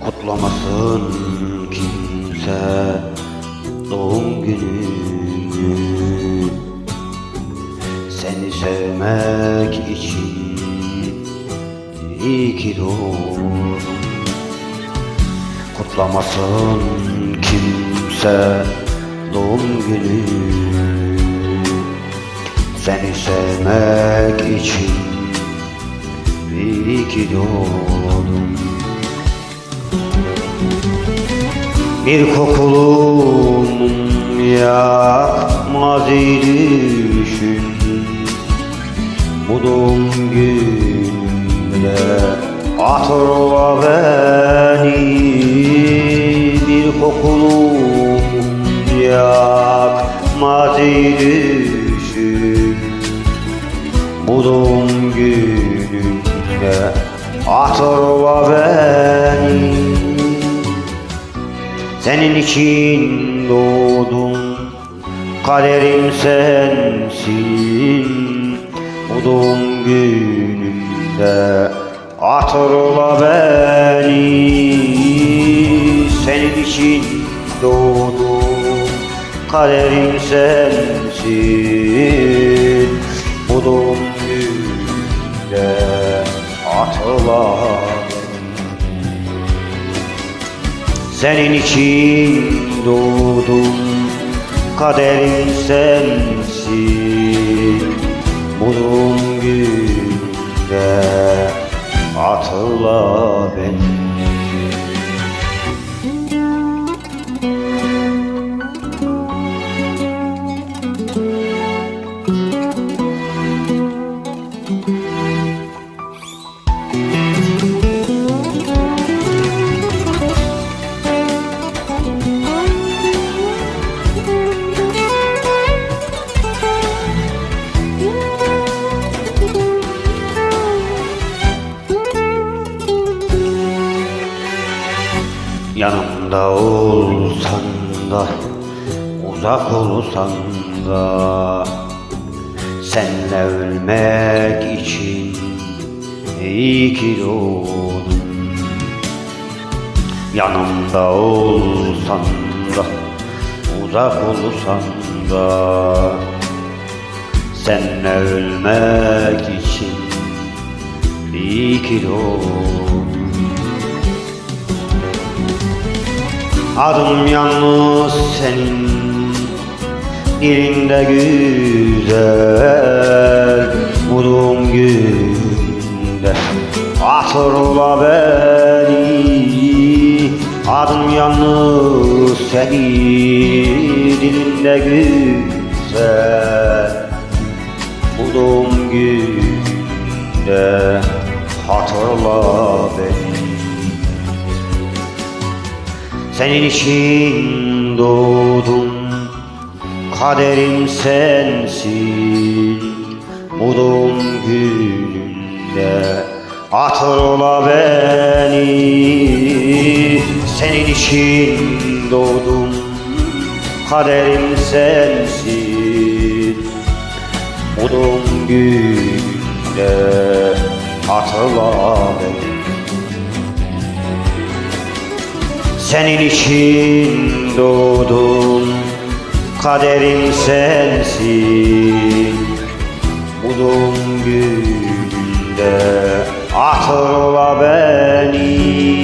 Kutlamasın kimse doğum gününü. Seni sevmek için iyi ki doğdum Kutlamasın kimse doğum günü. Seni sevmek için iyi ki doğdum Bir kokulu mum yakmaz düşün. Bu doğum günümde hatırla beni yakmaz düşün Bu doğum günümde hatırla beni senin için doğdum Kaderim sensin. Bu doğum günümde Hatırla beni Senin için doğdum Kaderim sensin. Bu doğum günümde Hatırla beni senin için doğdum Kaderim sensin. Bu doğum gününde Hatırla beni Yanımda olsan da Uzak olsan da. Senle ölmek için iyi ki doğdun. Yanımda olsan da Uzak olsan da. Senle ölmek için iyi ki doğdun Adım yalnız senin Dilinde güzel Bu doğum gününde Hatırla beni Adım yalnız senin Dilinde güzel Bu doğum gününde Hatırla beni senin için doğdum Kaderim sensin. Bu doğum gününde Hatırla beni. Senin için doğdum Kaderim sensin. Bu doğum gününde Hatırla beni Senin için doğdum Kaderim sensin. Bu doğum gününde Hatırla beni